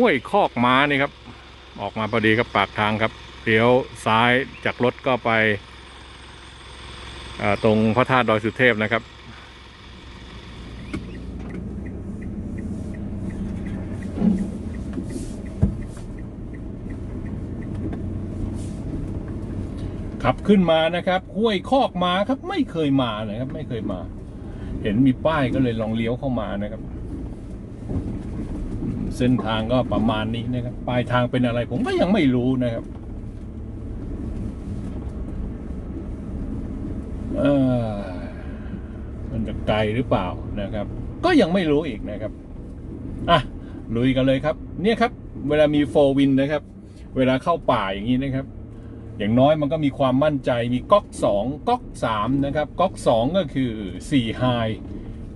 ห้วยคอกม้านี่ครับ ออกมาพอดีกับปากทางครับเลี้ยวซ้ายจากรถก็ไปตรงพระธาตุดอยสุเทพนะครับ ขับขึ้นมานะครับห้วยคอกมาครับไม่เคยมานะครับ ไม่เคยมา เห็นมีป้ายก็เลยลองเลี้ยวเข้ามานะครับ เส้นทางก็ประมาณนี้นะครับ ปลายทางเป็นอะไรผมก็ยังไม่รู้นะครับมันจะไกลหรือเปล่านะครับ ก็ยังไม่รู้อีกนะครับอะลุยกันเลยครับ เนี่ยครับ เวลามีโฟวินนะครับ เวลาเข้าป่าอย่างนี้นะครับ อย่างน้อยมันก็มีความมั่นใจมีก๊อกสองก๊อกสามนะครับ ก๊อกสองก็คือสี่ไฮ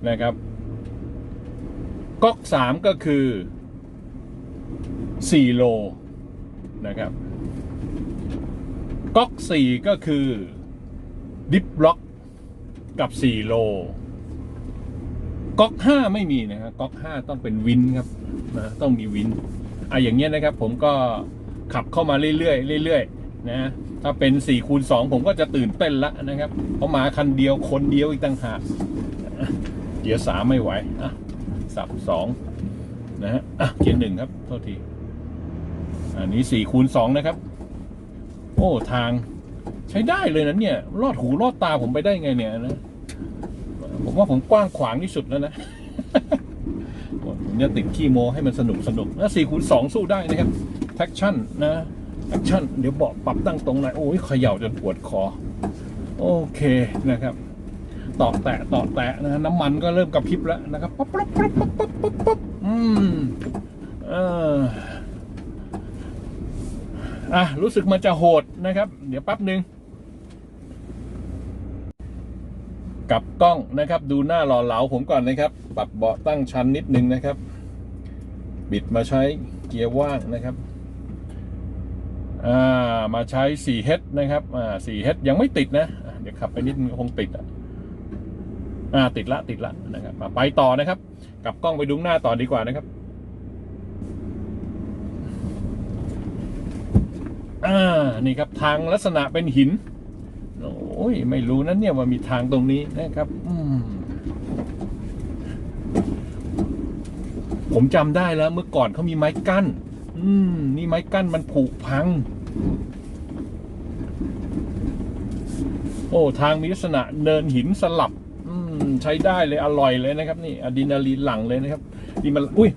นะครับก๊อกสามก็คือ สี่โลนะครับก๊อกสี่ก็คือดิฟล็อกกับสี่โลก๊อกห้าไม่มีนะครับก๊อกห้าต้องเป็นวินครับนะต้องมีวินอะอย่างเงี้ยนะครับ ผมก็ขับเข้ามาเรื่อยๆเรื่อยๆนะถ้าเป็น4คูณ2ผมก็จะตื่นเต้นละนะครับ เพราะมาคันเดียวคนเดียวอีกต่างหากเกียร์สามไม่ไหวอะสับสองนะฮะอะเกียร์หนึ่งครับโทษที อันนี้4คูณ2นะครับ โอ้ทางใช้ได้เลยนะเนี่ยรอดหูรอดตาผมไปได้ไงเนี่ยนะผมว่าผมกว้างขวางที่สุดแล้วนะผมจะติดขี้โมให้มันสนุกสนุกแล้ว4คูณ2สู้ได้นะครับแท็กชั่นนะแท็กชั่นเดี๋ยวเบาะปรับตั้งตรงไหนโอ้ยเขย่าจนปวดคอ โอเคนะครับต่อแตะต่อแตะนะน้ำมันก็เริ่มกระพริบแล้วนะครับปั๊บปั๊บปั๊บปั๊บปั๊บปั๊บปั๊บอืมเออ อะ รู้สึกมันจะโหดนะครับ เดี๋ยวแป๊บหนึ่งกลับกล้องนะครับ ดูหน้าหล่อเหลาผมก่อนนะครับ ปรับเบาะตั้งชั้นนิดนึงนะครับ บิดมาใช้เกียร์ว่างนะครับอ่ามาใช้ 4H นะครับอ่า 4H ยังไม่ติดนะะเดี๋ยวขับไปนิดคงติดอะอ่าติดละติดละนะครับอะไปต่อนะครับกลับกล้องไปดูหน้าต่อดีกว่านะครับ อ่านี่ครับทางลักษณะเป็นหินโอ้ยไม่รู้นะเนี่ยว่ามีทางตรงนี้นะครับ อืมผมจำได้แล้วเมื่อก่อนเขามีไม้กั้น อืม นี่ไม้กั้นมันผุพัง โอ้ ทางมีลักษณะเนินหินสลับ อืม ใช้ได้เลยอร่อยเลยนะครับ นี่อะดรีนาลีนหลั่งเลยนะครับ นี่มัน อุ้ย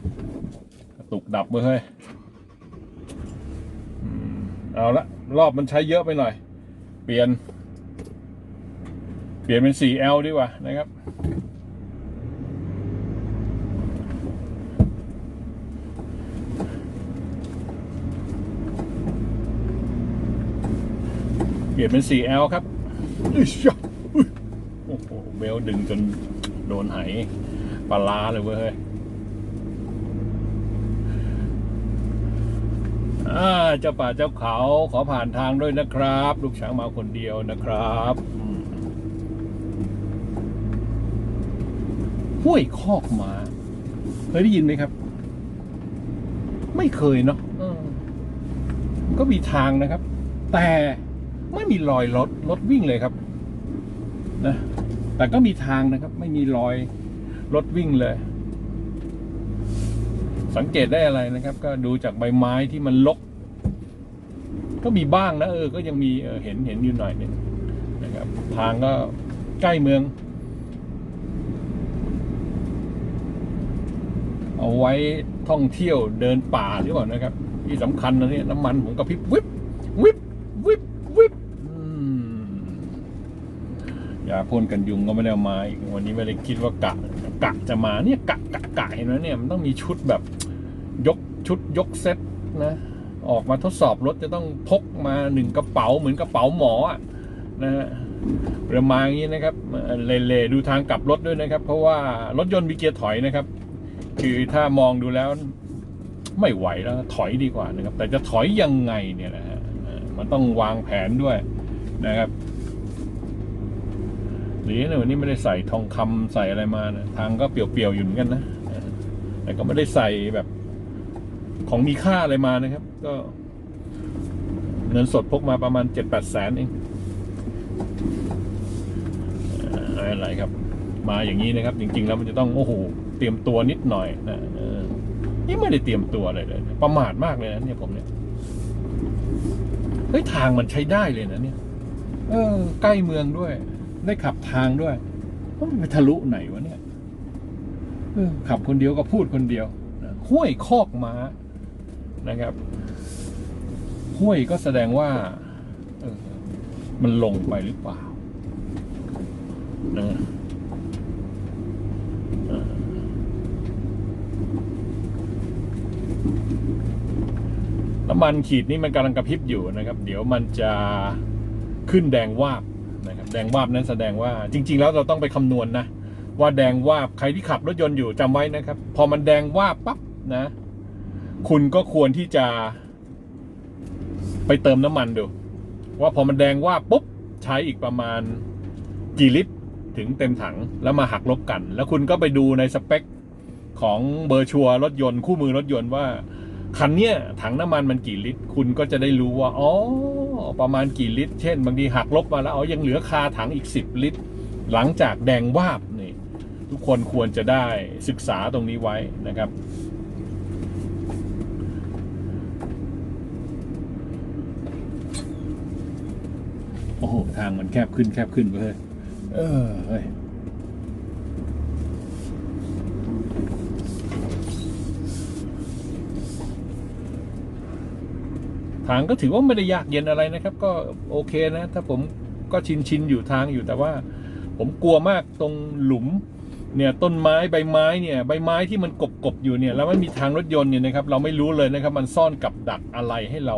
ตุกดับเว้ยเฮ้ย เอาละรอบมันใช้เยอะไปหน่อย เปลี่ยน เปลี่ยนเป็น 4L ดีกว่านะครับ เปลี่ยนเป็น 4L ครับอุ๊ยชะอุ๊ยโอ้โหเบลดึงจนโดนไหปลาร้าเลยเว้ย เฮ้ยอ่าเจ้าป่าเจ้าเขาขอผ่านทางด้วยนะครับ ลูกช้างมาคนเดียวนะครับอืมห้วยคอกมา เคยได้ยินไหมครับ ไม่เคยเนาะเออก็มีทางนะครับ แต่ไม่มีรอยรถรถวิ่งเลยครับ นะแต่ก็มีทางนะครับ ไม่มีรอยรถวิ่งเลย สังเกตได้อะไรนะครับ ก็ดูจากใบไม้ที่มันลก ก็มีบ้างนะเออ ก็ยังมีเออเห็นเห็นอยู่หน่อยนึงนะครับ ทางก็ใกล้เมือง เอาไว้ท่องเที่ยวเดินป่าหรือเปล่านะครับ ที่สำคัญนะเนี่ยน้ำมันผมกระพริบวิบวิบวิบวิบอืมยาพ่นกันยุงก็ไม่ได้เอามาอีกวันนี้ไม่ได้คิดว่ากะกะจะมาเนี่ยกะกะกะเห็นไหมเนี่ยมันต้องมีชุดแบบ ยกชุดยกเซ็ตนะออกมาทดสอบรถจะต้องพกมาหนึ่งกระเป๋าเหมือนกระเป๋าหมอนะฮะเรือมาอย่างนี้นะครับเล่ๆดูทางกลับรถด้วยนะครับ เพราะว่ารถยนต์มีเกียร์ถอยนะครับ คือถ้ามองดูแล้วไม่ไหวแล้วถอยดีกว่านะครับ แต่จะถอยยังไงเนี่ยนะฮะมันต้องวางแผนด้วยนะครับหรือเนี่ยวันนี้ไม่ได้ใส่ทองคำใส่อะไรมานะทางก็เปลี่ยวๆอยู่เหมือนกันนะแต่ก็ไม่ได้ใส่แบบ ของมีค่าอะไรมานะครับ ก็ เงินสดพกมาประมาณเจ็ดแปดแสนเองอ่อไรครับ มาอย่างนี้นะครับ จริง ๆ แล้วมันจะต้องโอ้โหเตรียมตัวนิดหน่อยนะนี่ไม่ได้เตรียมตัวอะไรเลยประมาทมากเลยนะเนี่ยผมเนี่ยเฮ้ยทางมันใช้ได้เลยนะเนี่ย เออ ใกล้เมืองด้วย ได้ขับทางด้วยมันไปทะลุไหนวะเนี่ยขับคนเดียวก็พูดคนเดียวห้วยคอกม้า นะครับ ห้วยก็แสดงว่ามันลงไปหรือเปล่านะน้ำมันขีดนี้มันกำลังกระพริบอยู่นะครับ เดี๋ยวมันจะขึ้นแดงวาบนะครับ แดงวาบนั้นแสดงว่าจริง ๆ แล้วเราต้องไปคำนวณนะว่าแดงวาบใครที่ขับรถยนต์อยู่จำไว้นะครับ พอมันแดงวาบปั๊บนะ คุณก็ควรที่จะ ไปเติมน้ำมันดู ว่าพอมันแดงว่าบปุ๊บใช้อีกประมาณกี่ลิตรถึงเต็มถังแล้วมาหักลบกัน แล้วคุณก็ไปดูในสเปคของเบอร์ชัวร์รถยนต์คู่มือรถยนต์ว่า คันเนี้ยถังน้ำมันมันกี่ลิตร คุณก็จะได้รู้ว่าอ๋อประมาณกี่ลิตร เช่น บางทีหักลบมาแล้วอ๋อยังเหลือคาถังอีก 10 ลิตร หลังจากแดงวาบนี่ทุกคนควรจะได้ศึกษาตรงนี้ไว้นะครับ โอ้โห ทางมันแคบขึ้นแคบขึ้นเว้ยเออเฮ้ยทางก็ถือว่าไม่ได้ยากเย็นอะไรนะครับ ก็โอเคนะ ถ้าผมก็ชินชินอยู่ทางอยู่แต่ว่า ผมกลัวมากตรงหลุม เนี่ยต้นไม้ใบไม้เนี่ยใบไม้ที่มันกบกบอยู่เนี่ยแล้วไม่มีทางรถยนต์เนี่ยนะครับเราไม่รู้เลยนะครับมันซ่อนกับดักอะไรให้เรา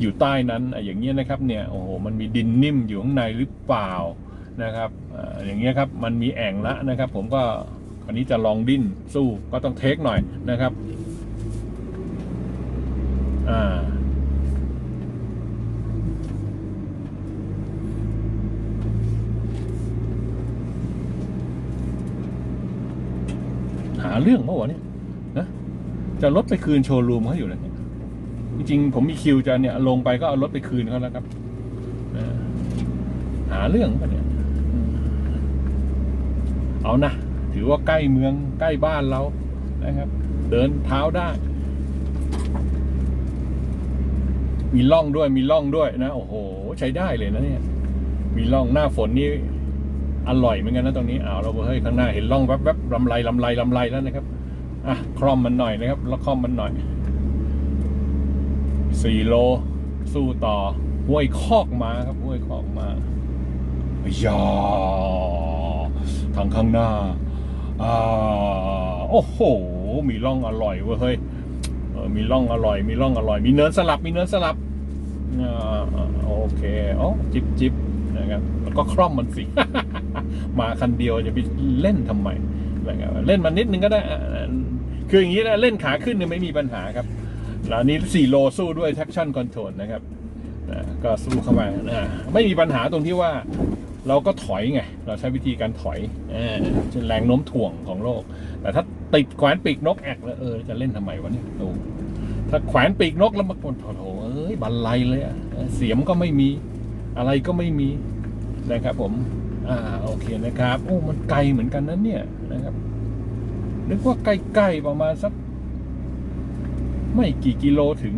อยู่ใต้นั้นอะอย่างเงี้ยนะครับเนี่ยโอ้โหมันมีดินนิ่มอยู่ข้างในหรือเปล่านะครับอ่าอย่างเงี้ยครับมันมีแอ่งละนะครับ ผมก็คราวนี้จะลองดิ้นสู้ก็ต้องเทคหน่อยนะครับอ่า เรื่องเมื่อวะเนี่ยนะจะรถไปคืนโชว์รูมเขาอยู่เลยเนี่ยจริงๆผมมีคิวจะเนี่ย ลงไปก็เอารถไปคืนเขาแล้วครับหาเรื่องปะเนี่ย เอานะถือว่าใกล้เมืองใกล้บ้านเรานะครับ เดินเท้าได้ มีล่องด้วยมีล่องด้วยนะ โอ้โห ใช้ได้เลยนะเนี่ย มีล่องหน้าฝนนี่ อร่อยเหมือนกันนะตรงนี้อ้าวเราเฮ้ยข้างหน้าเห็นร่องแวบๆลำไรลำไรลำไรแล้วนะครับอะคล่อมมันหน่อยนะครับ แล้วคล่อมมันหน่อยสี่โล สู้ต่อห้วยคอกมาครับห้วยคอกมายาทางข้างหน้าอ่าโอ้โห มีร่องอร่อยเว้ยเฮ้ยเออมีร่องอร่อย มีร่องอร่อย มีเนินสลับ มีเนินสลับอ่าโอเคอ๋อจิบจิบนะครับ แล้วก็คล่อมมันสิ มาคันเดียวจะไปเล่นทำไมนะครับเล่นมันนิดนึงก็ได้ คืออย่างนี้นะเล่นขาขึ้นเนี่ยไม่มีปัญหาครับแล้วอันนี้4โลสู้ด้วย traction control นะครับนะก็สู้เข้ามานะไม่มีปัญหาตรงที่ว่าเราก็ถอยไง เราใช้วิธีการถอยเออเป็นแรงโน้มถ่วงของโลก แต่ถ้าติดแขวนปีกนกแอกแล้วเออจะเล่นทำไมวะเนี่ยดูถ้าแขวนปีกนกแล้วมาโถโถเอ้ยบันไลเลยอะเสียมก็ไม่มีอะไรก็ไม่มีนะครับผม อ่าโอเคนะครับโอ้มันไกลเหมือนกันนะเนี่ยนะครับนึกว่าใกล้ๆประมาณสัก ไม่กี่กิโลถึง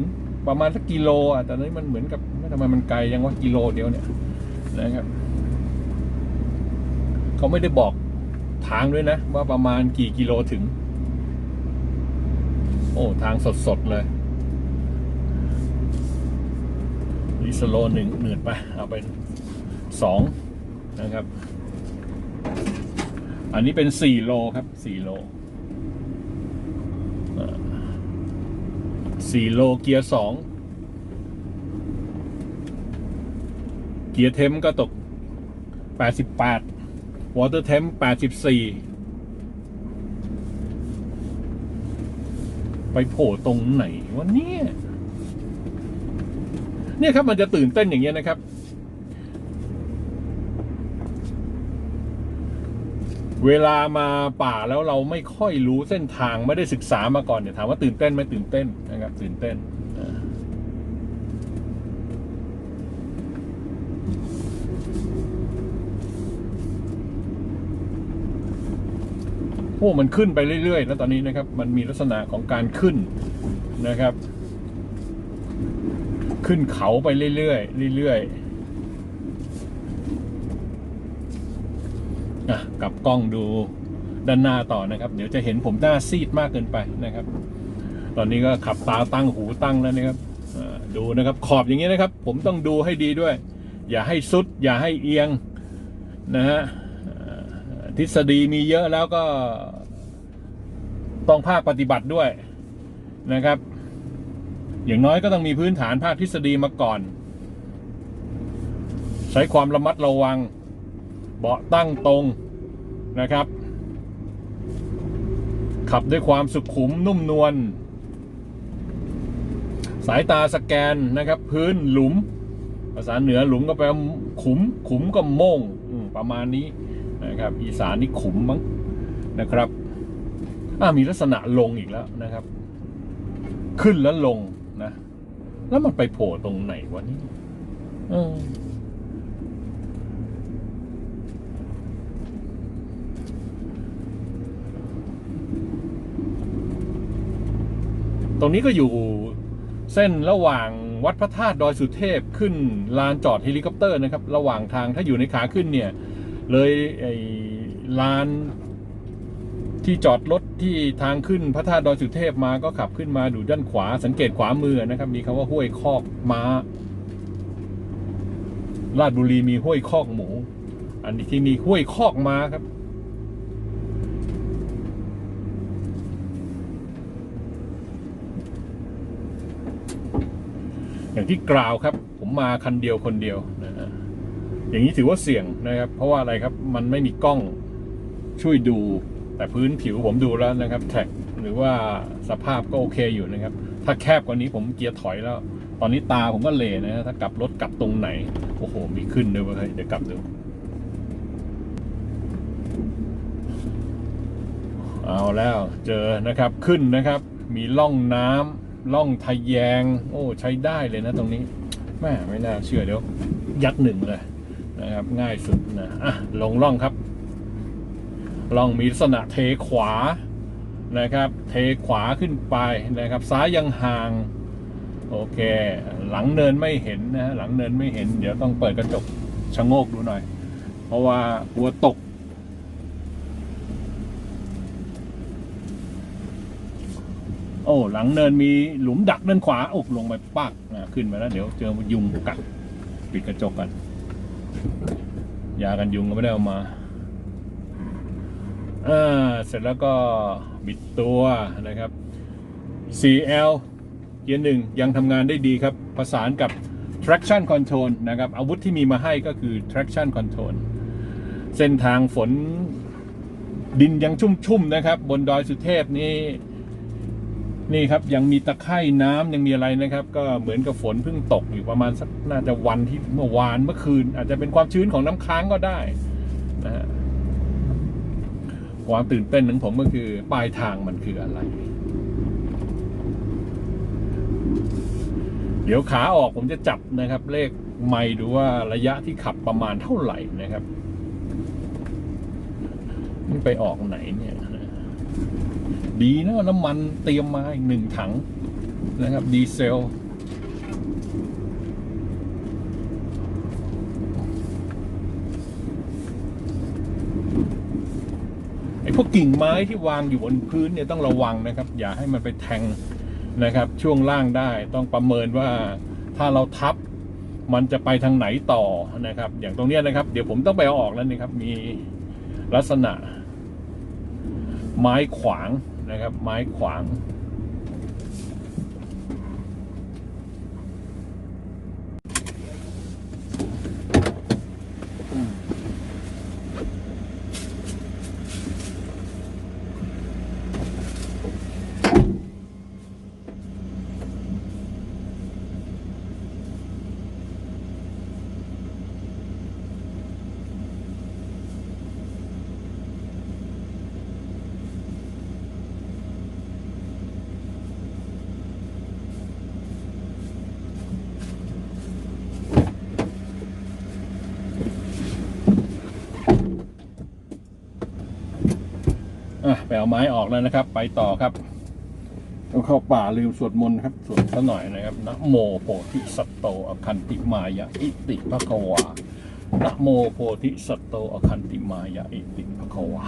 ประมาณสักกิโลอะแต่นี้มันเหมือนกับทำไมมันไกลยังว่ากิโลเดียวเนี่ยนะครับเขาไม่ได้บอกทางด้วยนะ ว่าประมาณกี่กิโลถึง โอ้ ทางสดๆเลยลิสโลหนึ่งหนืดไปเอาไปสอง นะครับ อันนี้เป็นสี่โลครับสี่โลสี่โลเกียร์สองเกียร์เทมก็ตกแปดสิบแปดวอเตอร์เทมแปดสิบสี่ไปโผล่ตรงไหนวะเนี่ย เนี่ยครับมันจะตื่นเต้นอย่างเงี้ยนะครับ เวลามาป่าแล้วเราไม่ค่อยรู้เส้นทางไม่ได้ศึกษามาก่อนเนี่ยถามว่าตื่นเต้นไหมตื่นเต้นนะครับ ตื่นเต้นโอ้มันขึ้นไปเรื่อยๆแล้วตอนนี้นะครับ มันมีลักษณะของการขึ้นนะครับ ขึ้นเขาไปเรื่อยๆเรื่อยๆ อะกับกล้องดูด้านหน้าต่อนะครับ เดี๋ยวจะเห็นผมหน้าซีดมากเกินไปนะครับ ตอนนี้ก็ขับตาตั้งหูตั้งแล้วนะครับดูนะครับขอบอย่างนี้นะครับ ผมต้องดูให้ดีด้วย อย่าให้สุด อย่าให้เอียงนะฮะทฤษฎีมีเยอะแล้วก็ต้องภาคปฏิบัติด้วยนะครับ อย่างน้อยก็ต้องมีพื้นฐานภาคทฤษฎีมาก่อน ใช้ความระมัดระวัง เบาะตั้งตรงนะครับ ขับด้วยความสุขุมนุ่มนวลสายตาสแกนนะครับ พื้นหลุม ภาษาเหนือหลุมก็แปลว่าขุม ขุมก็โม่งประมาณนี้นะครับ อีสานนี่ขุมมั้งนะครับอมีลักษณะลงอีกแล้วนะครับ ขึ้นแล้วลงนะ แล้วมันไปโผล่ตรงไหนวะนี่เออ ตรงนี้ก็อยู่เส้นระหว่างวัดพระธาตุดอยสุเทพขึ้นลานจอดเฮลิคอปเตอร์นะครับ ระหว่างทางถ้าอยู่ในขาขึ้นเนี่ย เลยไอ้ลานที่จอดรถที่ทางขึ้นพระธาตุดอยสุเทพมาก็ขับขึ้นมาดูด้านขวาสังเกตขวามือนะครับ มีคำว่าห้วยคอกม้าราชบุรีมีห้วยคอกหมู อันนี้ที่มีห้วยคอกม้าครับ อย่างที่กล่าวครับ ผมมาคันเดียวคนเดียวนะฮะอย่างนี้ถือว่าเสี่ยงนะครับ เพราะว่าอะไรครับมันไม่มีกล้องช่วยดู แต่พื้นผิวผมดูแล้วนะครับ แท็กหรือว่าสภาพก็โอเคอยู่นะครับ ถ้าแคบกว่านี้ผมเกียร์ถอยแล้ว ตอนนี้ตาผมก็เลนะฮะถ้ากลับรถกลับตรงไหนโอ้โหมีขึ้นด้วยเว้ยเดี๋ยวกลับดูเอาแล้วเจอนะครับขึ้นนะครับ มีล่องน้ำ ล่องทะแยง โอ้ใช้ได้เลยนะตรงนี้แม่ไม่น่าเชื่อเดี๋ยว ยัดหนึ่งเลยนะครับ ง่ายสุดนะอะลงล่องครับล่องมีลักษณะเทขวานะครับ เทขวาขึ้นไปนะครับ ซ้ายยังห่าง โอเค หลังเนินไม่เห็นนะฮะหลังเนินไม่เห็น เดี๋ยวต้องเปิดกระจกชะโงกดูหน่อย เพราะว่ากลัวตก โอ้หลังเนินมีหลุมดักด้านขวาอกลงไปปักอะขึ้นมาแล้ว เดี๋ยวเจอยุงกัดปิดกระจกกันยากันยุงก็ไม่ได้เอามาอ่าเสร็จแล้วก็บิดตัวนะครับ CL เกียร์หนึ่งยังทำงานได้ดีครับประสานกับ traction control นะครับอาวุธที่มีมาให้ก็คือ traction control เส้นทางฝนดินยังชุ่มๆนะครับ บนดอยสุเทพนี่ นี่ครับยังมีตะไคร่น้ำยังมีอะไรนะครับ ก็เหมือนกับฝนเพิ่งตกอยู่ประมาณสักน่าจะวันที่เมื่อวานเมื่อคืน อาจจะเป็นความชื้นของน้ำค้างก็ได้นะฮะความตื่นเต้นของผมก็คือปลายทางมันคืออะไร เดี๋ยวขาออกผมจะจับนะครับ เลขไม่ดูว่าระยะที่ขับประมาณเท่าไหร่นะครับนี่ไปออกไหนเนี่ย ดีนะน้ำมันเตรียมมาอีกหนึ่งถังนะครับ ดีเซล ไอ้พวกกิ่งไม้ที่วางอยู่บนพื้นเนี่ยต้องระวังนะครับ อย่าให้มันไปแทงนะครับ ช่วงล่างได้ต้องประเมินว่าถ้าเราทับมันจะไปทางไหนต่อนะครับ อย่างตรงนี้นะครับ เดี๋ยวผมต้องไปเอาออกแล้วนี่ครับ มีลักษณะไม้ขวาง นะครับไม้ขวาง เอาไม้ออกแล้วนะครับ ไปต่อครับต้องเข้าป่าลืมสวดมนต์ครับสวดซะหน่อยนะครับนะโมโพธิสัตโตอคันติมายะอิติภควานะโมโพธิสัตโตอคันติมายะอิติภควา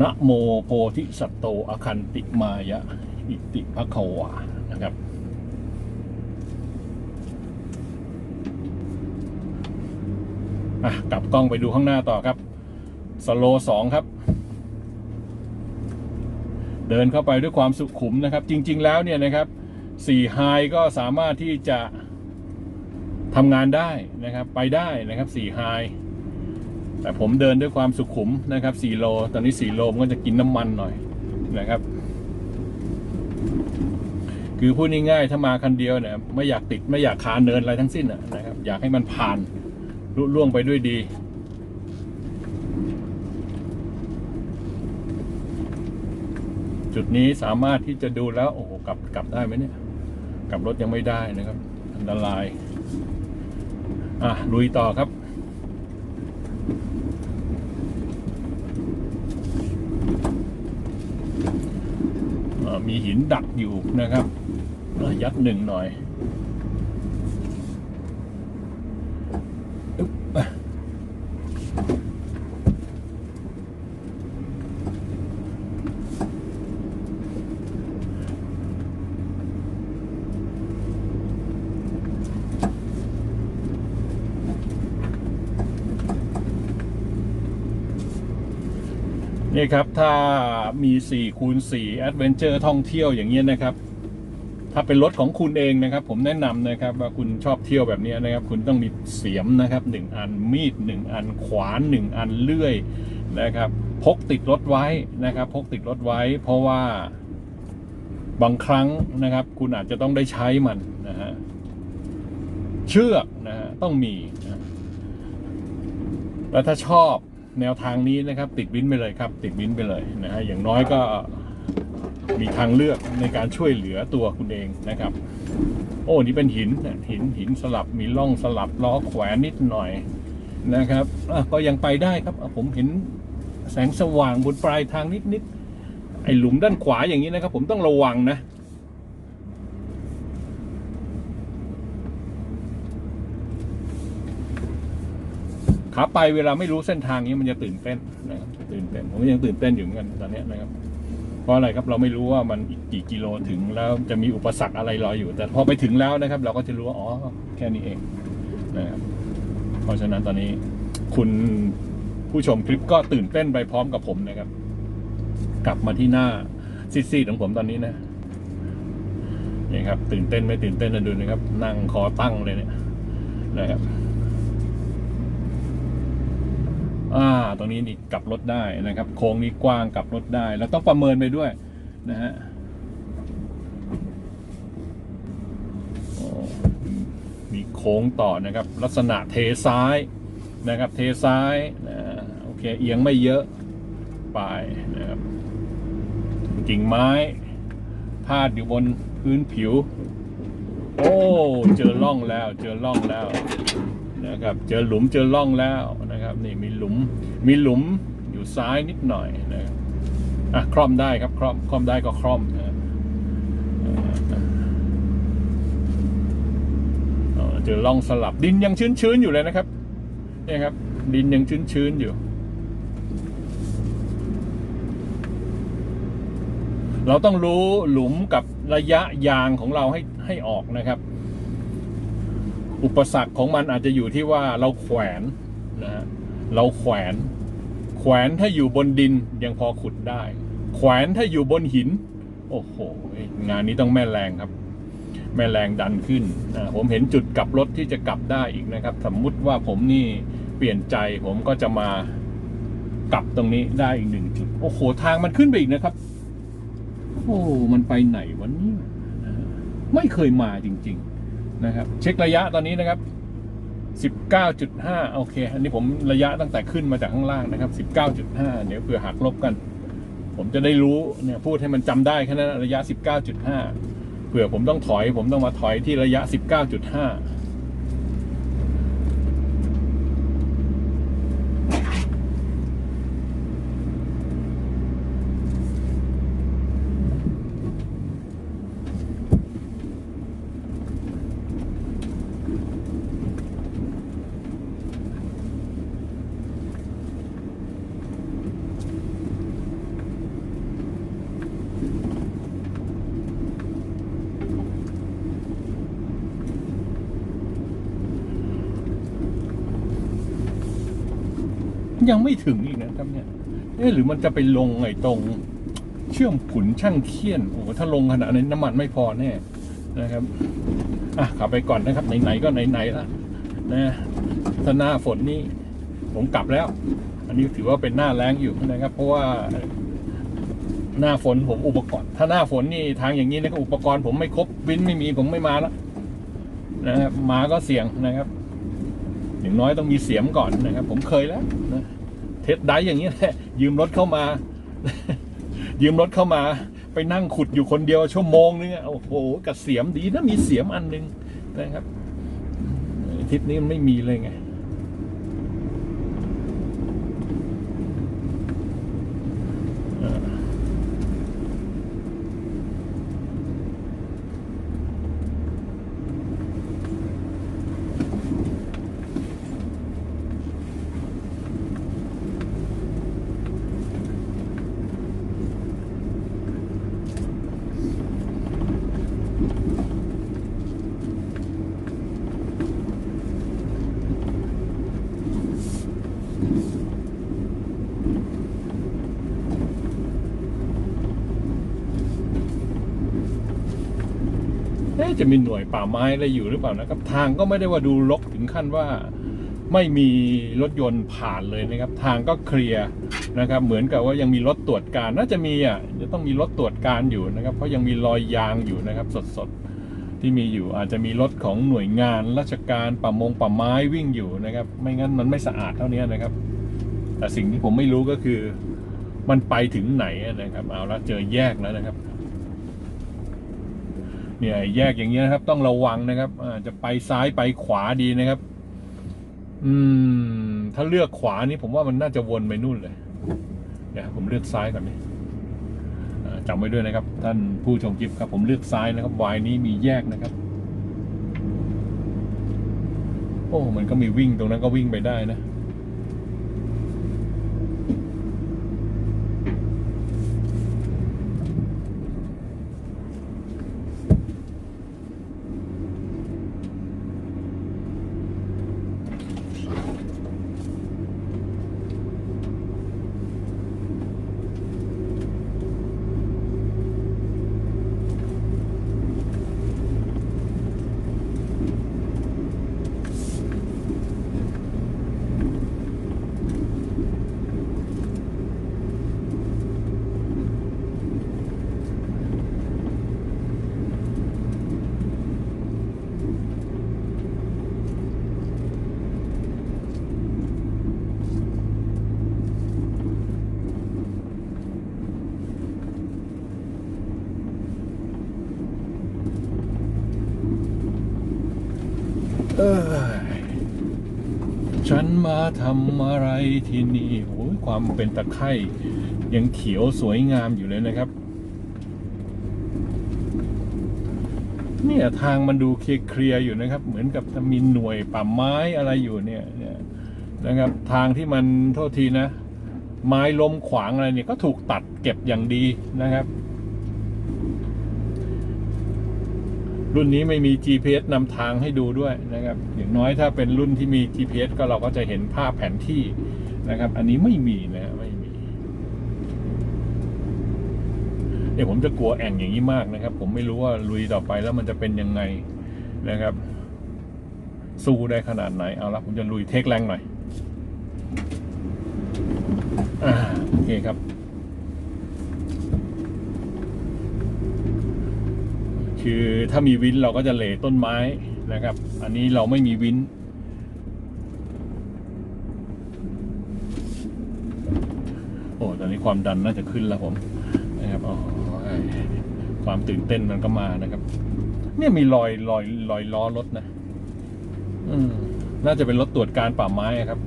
นะโมโพธิสัตโตอคันติมายะอิติภควานะครับอะกลับกล้องไปดูข้างหน้าต่อครับ สโลสองครับ เดินเข้าไปด้วยความสุขุมนะครับ จริง ๆ แล้วเนี่ยนะครับสี่ไฮก็สามารถที่จะทำงานได้นะครับ ไปได้นะครับสี่ไฮแต่ผมเดินด้วยความสุขุมนะครับสี่โล ตอนนี้สี่โลมันก็จะกินน้ำมันหน่อยนะครับ คือพูดง่ายๆถ้ามาคันเดียวเนี่ยไม่อยากติดไม่อยากคาเนินอะไรทั้งสิ้นนะครับ อยากให้มันผ่านลุล่วงไปด้วยดี จุดนี้สามารถที่จะดูแล้ว โอ้โหกลับกลับได้ไหมเนี่ย กลับรถยังไม่ได้นะครับ อันตราย อะลุยต่อครับมีหินดักอยู่นะครับ ยัดหนึ่งหน่อย นี่ครับ ถ้ามี4คูณ4 Adventure ท่องเที่ยวอย่างเงี้ยนะครับ ถ้าเป็นรถของคุณเองนะครับ ผมแนะนำนะครับ ว่าคุณชอบเที่ยวแบบนี้นะครับ คุณต้องมีเสียมนะครับหนึ่งอันมีดหนึ่งอันขวานหนึ่งอันเลื่อยนะครับ พกติดรถไว้นะครับ พกติดรถไว้ เพราะว่าบางครั้งนะครับ คุณอาจจะต้องได้ใช้มันนะฮะเชือกนะฮะต้องมีนะแล้วถ้าชอบ แนวทางนี้นะครับ ติดวินไปเลยครับ ติดวินไปเลยนะฮะอย่างน้อยก็มีทางเลือกในการช่วยเหลือตัวคุณเองนะครับ โอ้นี่เป็นหินนะหินหินสลับมีร่องสลับล้อแขวนนิดหน่อยนะครับก็ยังไปได้ครับผมเห็นแสงสว่างบนปลายทางนิดนิดๆไอหลุมด้านขวาอย่างนี้นะครับ ผมต้องระวังนะ ขาไปเวลาไม่รู้เส้นทางนี้มันจะตื่นเต้นนะครับตื่นเต้นผมยังตื่นเต้นอยู่เหมือนกันตอนนี้นะครับ เพราะอะไรครับเราไม่รู้ว่ามันอีกกี่กิโลถึงแล้วจะมีอุปสรรคอะไรรออยู่ แต่พอไปถึงแล้วนะครับ เราก็จะรู้ว่าอ๋อแค่นี้เองนะครับเพราะฉะนั้นตอนนี้คุณผู้ชมคลิปก็ตื่นเต้นไปพร้อมกับผมนะครับ กลับมาที่หน้าซีดๆของผมตอนนี้นะนี่ครับ ตื่นเต้นไม่ตื่นเต้นนะดูนะครับ นั่งคอตั้งเลยเนี่ยนะครับ อ่าตรงนี้นี่กลับรถได้นะครับ โค้งนี้กว้างกลับรถได้ แล้วต้องประเมินไปด้วยนะฮะมีโค้งต่อนะครับ ลักษณะเทซ้ายนะครับ เทซ้ายนะโอเคเอียงไม่เยอะไปนะครับกิ่งไม้พาดอยู่บนพื้นผิว โอ้ เจอร่องแล้ว เจอร่องแล้ว นะครับเจอหลุมเจอร่องแล้วนะครับนี่มีหลุมมีหลุมอยู่ซ้ายนิดหน่อยนะครับอะคล่อมได้ครับคล่อมคล่อมได้ก็คล่อมนะเจอร่องสลับดินยังชื้นๆอยู่เลยนะครับนี่ครับ ดินยังชื้นๆอยู่เราต้องรู้หลุมกับระยะยางของเราให้ให้ออกนะครับ อุปสรรคของมันอาจจะอยู่ที่ว่าเราแขวนนะฮะเราแขวน แขวนถ้าอยู่บนดินยังพอขุดได้ แขวนถ้าอยู่บนหิน โอ้โห งานนี้ต้องแม่แรงครับ แม่แรงดันขึ้นนะผมเห็นจุดกลับรถที่จะกลับได้อีกนะครับ สมมุติว่าผมนี่เปลี่ยนใจผมก็จะมากลับตรงนี้ได้อีกหนึ่งจุด โอ้โห ทางมันขึ้นไปอีกนะครับ โอ้ มันไปไหนวะเนี่ยนะฮะไม่เคยมาจริง ๆ นะครับ เช็คระยะตอนนี้นะครับ 19.5 โอเค อันนี้ผมระยะตั้งแต่ขึ้นมาจากข้างล่างนะครับ 19.5 เดี๋ยวเผื่อหักลบกัน ผมจะได้รู้เนี่ยพูดให้มันจำได้แค่นั้นระยะ 19.5 เผื่อผมต้องถอย ผมต้องมาถอยที่ระยะ 19.5 ยังไม่ถึงอีกนะครับเนี่ยเอ๊ะหรือมันจะไปลงไอ้ตรง เชื่อมขุนช่างเคี่ยนโอ้โหถ้าลงขนาดนี้น้ำมันไม่พอแน่นะครับอะขับไปก่อนนะครับไหนๆก็ไหนๆละนะถ้าหน้าฝนนี่ผมกลับแล้ว อันนี้ถือว่าเป็นหน้าแรงอยู่นะครับ เพราะว่าหน้าฝนผมอุปกรณ์ ถ้าหน้าฝนนี่ทางอย่างนี้นะครับอุปกรณ์ผมไม่ครบวินไม่มีผมไม่มาแล้วนะครับมาก็เสี่ยงนะครับ อย่างน้อยต้องมีเสียมก่อนนะครับ ผมเคยแล้วนะเทสได้อย่างนี้แหละยืมรถเข้ามา ยืมรถเข้ามา ไปนั่งขุดอยู่คนเดียวชั่วโมงนึงโอ้โหกับเสียมดีนะมีเสียมอันหนึงนะครับทิปนี้มันไม่มีเลยไง จะมีหน่วยป่าไม้อะไรอยู่หรือเปล่านะครับ ทางก็ไม่ได้ว่าดูรกถึงขั้นว่าไม่มีรถยนต์ผ่านเลยนะครับ ทางก็เคลียร์นะครับ เหมือนกับว่ายังมีรถตรวจการน่าจะมีอะจะต้องมีรถตรวจการอยู่นะครับ เพราะยังมีรอยยางอยู่นะครับ สดๆที่มีอยู่อาจจะมีรถของหน่วยงานราชการป่ามงป่าไม้วิ่งอยู่นะครับ ไม่งั้นมันไม่สะอาดเท่านี้นะครับ แต่สิ่งที่ผมไม่รู้ก็คือ มันไปถึงไหนนะครับเอาละเจอแยกแล้วนะครับ เนี่ยแยกอย่างเงี้ยนะครับ ต้องระวังนะครับจะไปซ้ายไปขวาดีนะครับ อืม ถ้าเลือกขวานี่ผมว่ามันน่าจะวนไปนู่นเลยเดี๋ยวผมเลือกซ้ายก่อนนี่จำไว้ด้วยนะครับ ท่านผู้ชมคลิปครับ ผมเลือกซ้ายนะครับวายนี้มีแยกนะครับ โอ้มันก็มีวิ่งตรงนั้นก็วิ่งไปได้นะ เอ้ยฉัน มาทำอะไรที่นี่โอ้ยความเป็นตะไคร่ยังเขียวสวยงามอยู่เลยนะครับ เนี่ยทางมันดูเคลียร์อยู่นะครับ เหมือนกับมีหน่วยป่าไม้อะไรอยู่เนี่ยเนี่ยนะครับ ทางที่มันโทษทีนะ ไม้ล้มขวางอะไรเนี่ยก็ถูกตัดเก็บอย่างดีนะครับ รุ่นนี้ไม่มี GPS นำทางให้ดูด้วยนะครับ อย่างน้อยถ้าเป็นรุ่นที่มี GPS ก็เราก็จะเห็นภาพแผนที่นะครับ อันนี้ไม่มีนะไม่มีเดี๋ยวผมจะกลัวแอ่งอย่างนี้มากนะครับ ผมไม่รู้ว่าลุยต่อไปแล้วมันจะเป็นยังไงนะครับ สู้ได้ขนาดไหนเอาละผมจะลุยเทคแรงหน่อยอ่าโอเคครับ คือถ้ามีวินเราก็จะเหลต้นไม้นะครับ อันนี้เราไม่มีวินโอ้ตอนนี้ความดันน่าจะขึ้นแล้วผมนะครับอ๋อความตื่นเต้นมันก็มานะครับ เนี่ยมีรอยรอยรอยล้อรถนะ อืมน่าจะเป็นรถตรวจการป่าไม้ครับ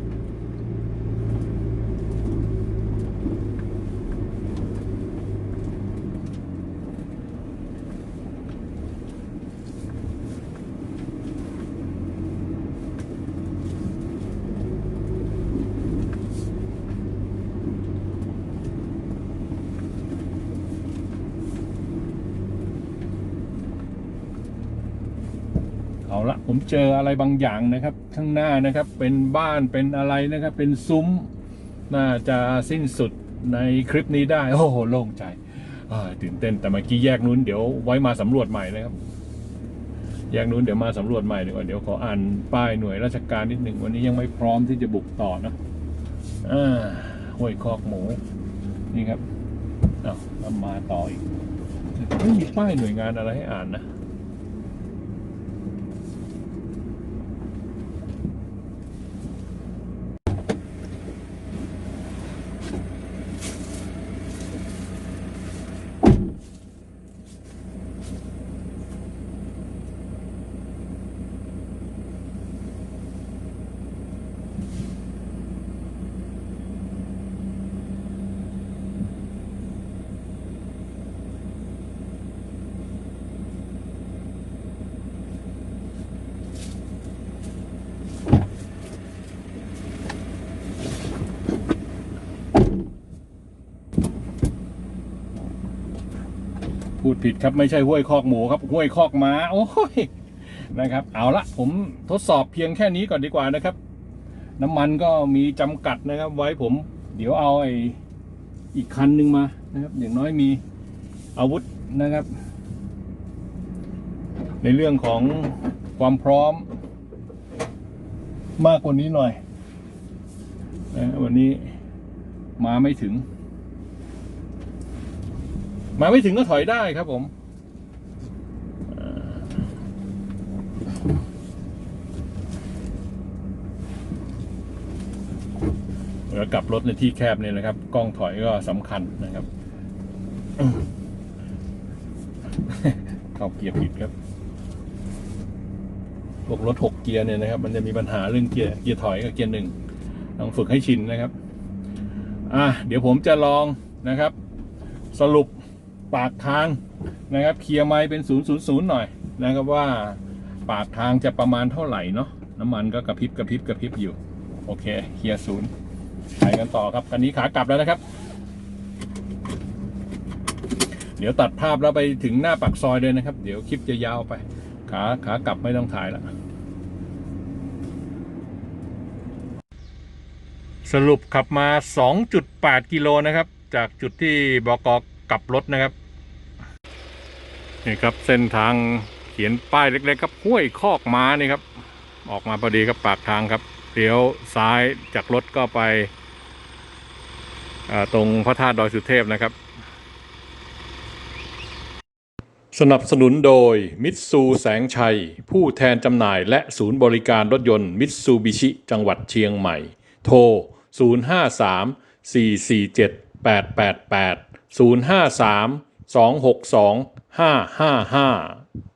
ผมเจออะไรบางอย่างนะครับ ข้างหน้านะครับเป็นบ้านเป็นอะไรนะครับ เป็นซุ้ม น่าจะสิ้นสุดในคลิปนี้ได้ โอ้โหโล่งใจตื่นเต้นแต่เมื่อกี้แยกนู้นเดี๋ยวไว้มาสำรวจใหม่นะครับ แยกนู้นเดี๋ยวมาสำรวจใหม่ดีกว่าเดี๋ยวขออ่านป้ายหน่วยราชการนิดหนึ่งวันนี้ยังไม่พร้อมที่จะบุกต่อนะอ่าห้วยคอกหมูนี่ครับเอามาต่ออีกไม่มีป้ายหน่วยงานอะไรให้อ่านนะ พูดผิดครับไม่ใช่ห้วยคอกหมูครับห้วยคอกม้าโอ้ยนะครับ เอาละผมทดสอบเพียงแค่นี้ก่อนดีกว่านะครับ น้ำมันก็มีจำกัดนะครับ ไว้ผม เดี๋ยวเอาไอ้อีกคันหนึ่งมานะครับ อย่างน้อยมีอาวุธนะครับ ในเรื่องของความพร้อม มากกว่านี้หน่อยนะวันนี้มาไม่ถึง มาไม่ถึงก็ถอยได้ครับผมเอ่อแล้วกลับรถในที่แคบเนี่ยนะครับ กล้องถอยก็สำคัญนะครับเข้าเกียร์ผิดครับพวกรถหกเกียร์เนี่ยนะครับ มันจะมีปัญหาเรื่องเกียร์เกียร์ถอยกับเกียร์หนึ่งต้องฝึกให้ชินนะครับ อะเดี๋ยวผมจะลองนะครับ สรุป ปากทางนะครับเคลียร์ไม้เป็น000หน่อยนะครับว่าปากทางจะประมาณเท่าไหร่เนาะน้ำมันก็กระพริบกระพริบกระพริบอยู่ โอเคเคลียร์ศูนย์ไปกันต่อครับคันนี้ขากลับแล้วนะครับ เดี๋ยวตัดภาพแล้วไปถึงหน้าปากซอยเลยนะครับ เดี๋ยวคลิปจะยาวไป ขาขากลับไม่ต้องถ่ายแล้วสรุปขับมา 2.8 กิโลนะครับ จากจุดที่บอกก กลับรถนะครับนี่ครับเส้นทางเขียนป้ายเล็กๆครับห้วยคอกม้านี่ครับ ออกมาพอดีครับปากทางครับเลี้ยวซ้ายจากรถก็ไปตรงพระธาตุดอยสุเทพนะครับ สนับสนุนโดยมิตซูแสงชัย ผู้แทนจำหน่ายและศูนย์บริการรถยนต์มิตซูบิชิจังหวัดเชียงใหม่ โทร 053 447 888 053 262 555